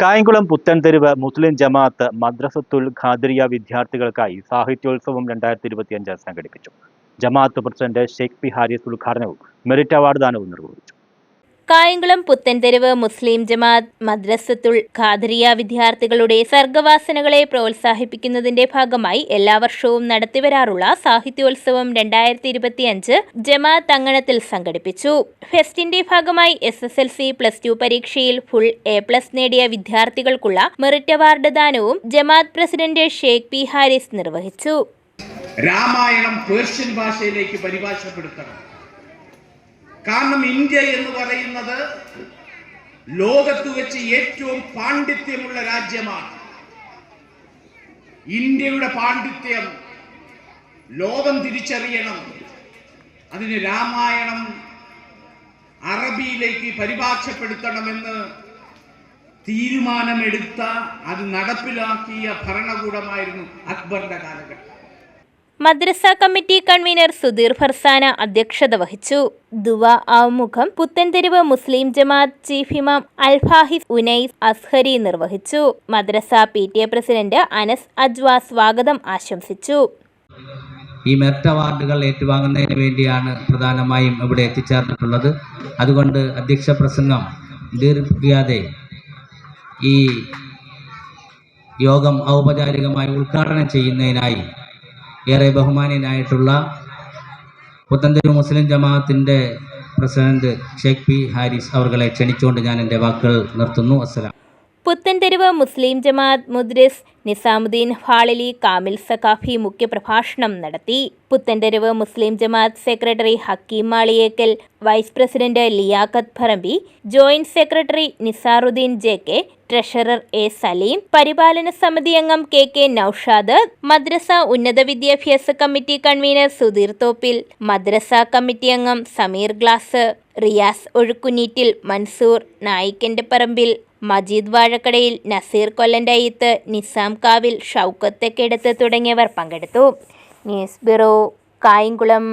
കായംകുളം പുത്തൻതെരുവ് മുസ്ലിം ജമാഅത്ത് മദ്രസത്തുൽ ഖാദിരിയ വിദ്യാർത്ഥികൾക്കായി സാഹിത്യോത്സവം രണ്ടായിരത്തി ഇരുപത്തിയഞ്ച് സംഘടിപ്പിച്ചു. ജമാഅത്ത് പ്രസിഡന്റ് ഷെയ്ഖ് പി ഹാരിസ് ഉദ്ഘാടനവും മെറിറ്റ് അവാർഡ് ദാനവും നിർവഹിച്ചു. കായംകുളം പുത്തൻതെരുവ് മുസ്ലിം ജമാഅത്ത് മദ്രസത്തുൽ ഖാദരിയ വിദ്യാർത്ഥികളുടെ സർഗവാസനകളെ പ്രോത്സാഹിപ്പിക്കുന്നതിന്റെ ഭാഗമായി എല്ലാ വർഷവും നടത്തിവരാറുള്ള സാഹിത്യോത്സവം രണ്ടായിരത്തി ഇരുപത്തിയഞ്ച് ജമാഅത്ത് അങ്കണത്തിൽ സംഘടിപ്പിച്ചു. ഫെസ്റ്റിന്റെ ഭാഗമായി S S L C plus two പരീക്ഷയിൽ ഫുൾ എ പ്ലസ് നേടിയ വിദ്യാർത്ഥികൾക്കുള്ള മെറിറ്റ് അവാർഡ് ദാനവും ജമാഅത്ത് പ്രസിഡന്റ് ഷെയ്ഖ് പി ഹാരിസ് നിർവഹിച്ചു. രാമായണം പേർഷ്യൻ ഭാഷയിലേക്ക് പരിഭാഷപ്പെടുത്തണം. കാരണം ഇന്ത്യ എന്ന് പറയുന്നത് ലോകത്ത് വെച്ച് ഏറ്റവും പാണ്ഡിത്യമുള്ള രാജ്യമാണ്. ഇന്ത്യയുടെ പാണ്ഡിത്യം ലോകം തിരിച്ചറിയണം. അതിന് രാമായണം അറബിയിലേക്ക് പരിഭാഷപ്പെടുത്തണമെന്ന് തീരുമാനമെടുത്ത അത് നടപ്പിലാക്കിയ ഭരണകൂടമായിരുന്നു അക്ബറിന്റെ കാലഘട്ടം. മദ്രസ കമ്മിറ്റി കൺവീനർ സുധീർ ഫർസാന അധ്യക്ഷത വഹിച്ചു. ദുവ ആമുഖം പുത്തൻതെരുവ് മുസ്ലിം ജമാഅത്ത് ചീഫ് ഇമാം അൽഫാഹിസ് ഉനൈസ് അസ്ഹരി നിർവഹിച്ചു. മദ്രസ P T A president Anas Ajwa സ്വാഗതം ആശംസിച്ചു. ഈ മെറിറ്റ് അവാർഡുകൾ ഏറ്റുവാങ്ങുന്നതിന് വേണ്ടിയാണ് പ്രധാനമായും ഇവിടെ എത്തിച്ചേർന്നിട്ടുള്ളത്. അതുകൊണ്ട് അധ്യക്ഷ പ്രസംഗം ദീർഘിക്കാതെ ഈ യോഗം ഔപചാരികമായി ഉദ്ഘാടനം ചെയ്യുന്നതിനായി ഏറെ ബഹുമാനീയനായിട്ടുള്ള പുത്തൻതെരു മുസ്ലിം ജമാഅത്തിന്റെ പ്രസിഡന്റ് ഷെയ്ഖ് പി ഹാരിസ് അവർകളെ ക്ഷണിച്ചുകൊണ്ട് ഞാൻ എന്റെ വാക്കുകൾ നിർത്തുന്നു. അസ്സലാം. പുത്തൻതെരുവ് മുസ്ലിം ജമാഅത്ത് മുദ്രിസ് നിസാമുദ്ദീൻ ഹാളിലി കാമിൽ സഖാഫി മുഖ്യപ്രഭാഷണം നടത്തി. പുത്തൻതെരുവ് മുസ്ലിം Jamaat secretary Hakeem Maliyekkal vice president Liyakath Farambi joint secretary Nisaruddin J K treasurer A Saleem പരിപാലന സമിതി അംഗം കെ കെ നൌഷാദ് മദ്രസ ഉന്നത വിദ്യാഭ്യാസ കമ്മിറ്റി കൺവീനർ സുധീർ തോപ്പിൽ മദ്രസ കമ്മിറ്റി അംഗം സമീർ ഗ്ലാസ് റിയാസ് ഒഴുക്കുനീറ്റിൽ മൻസൂർ നായിക്കന്റെ പറമ്പിൽ മജീദ് വാഴക്കടയിൽ നസീർ കൊല്ലന്റയ്യത്ത് നിസാം കാവിൽ ഷൗക്കത്ത് തെക്കെടുത്ത് തുടങ്ങിയവർ പങ്കെടുത്തു. News bureau Kayamkulam.